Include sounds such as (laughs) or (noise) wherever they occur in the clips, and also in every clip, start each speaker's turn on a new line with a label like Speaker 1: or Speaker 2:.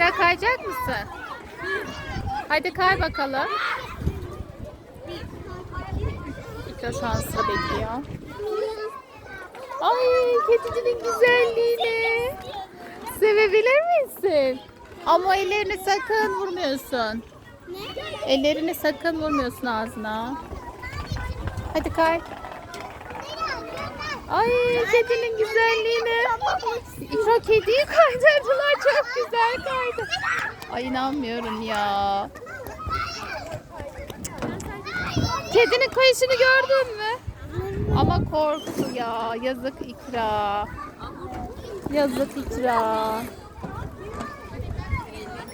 Speaker 1: İkra kayacak mısın? Hadi kay bakalım. İkra şu bekliyor. Ay kedicinin güzelliğini. Sevebilir misin? Ama ellerini sakın vurmuyorsun. Ellerini sakın vurmuyorsun ağzına. Hadi kay. Ay kedinin güzelliğine. İkra kediyi kaydırdılar. Güzel kaydı. Ay inanmıyorum ya. Kedinin kayışını gördün mü? Ama korktu ya. Yazık ikra. Yazık ikra.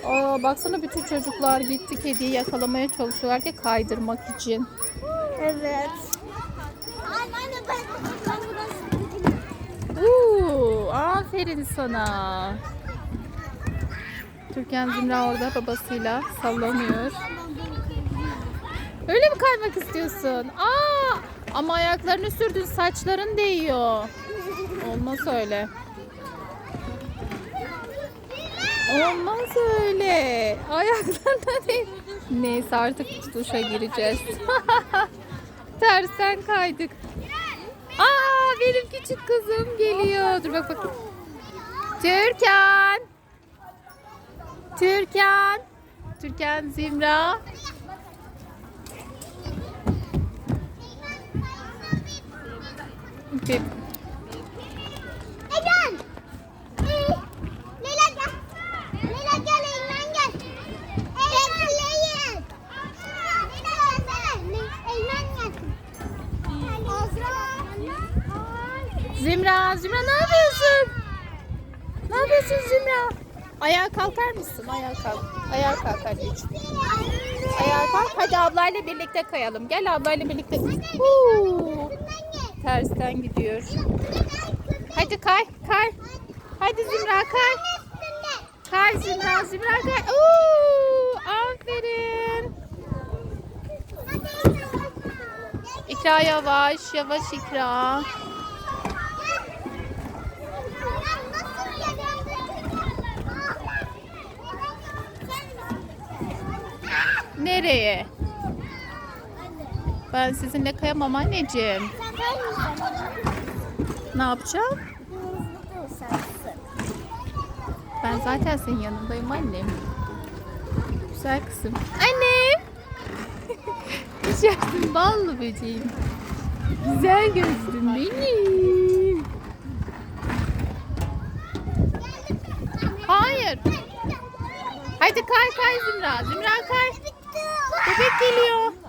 Speaker 1: Aa, baksana bütün çocuklar gitti kediyi yakalamaya çalışıyorlar ki kaydırmak için.
Speaker 2: Evet.
Speaker 1: Uuu, aferin sana. Türkan Zümra orada babasıyla sallanıyor. Öyle mi kaymak istiyorsun? Aa, ama ayaklarını sürdün saçların değiyor. Olmaz öyle. Olmaz öyle. Ayaklarına değil. Neyse artık duşa gireceğiz. (laughs) Tersten kaydık. Aa benim küçük kızım geliyor. Dur bak bak. Türkan. Türkan. Türkan Zimra. Pip.
Speaker 2: Egen. Ee, Leyla gel. Leyla gel Eymen gel. Eymen Leyla. Leyla gelsene. Eymen gelsin. Azra.
Speaker 1: Zimra, Zimra ne yapıyorsun? Ne yapıyorsun Zimra? Ayağa kalkar mısın? Ayağa kalk. Ayağa kalk anneciğim. Ayağa kalk. Hadi ablayla birlikte kayalım. Gel ablayla birlikte. Tersten gidiyor. Hadi kay, kay. Hadi Zimra kay. Kay Zimra, Zimra kay. Oo, aferin. İkra yavaş, yavaş İkra. Nereye? Ben sizinle kayamam anneciğim. Ne yapacağım? Ben zaten senin yanındayım annem. Güzel kızım. Anne! Düşersin (laughs) ballı böceğim. Güzel gözlüm benim. Hayır. Hadi kay kay Zümra. Zümra kay. Bebek geliyor.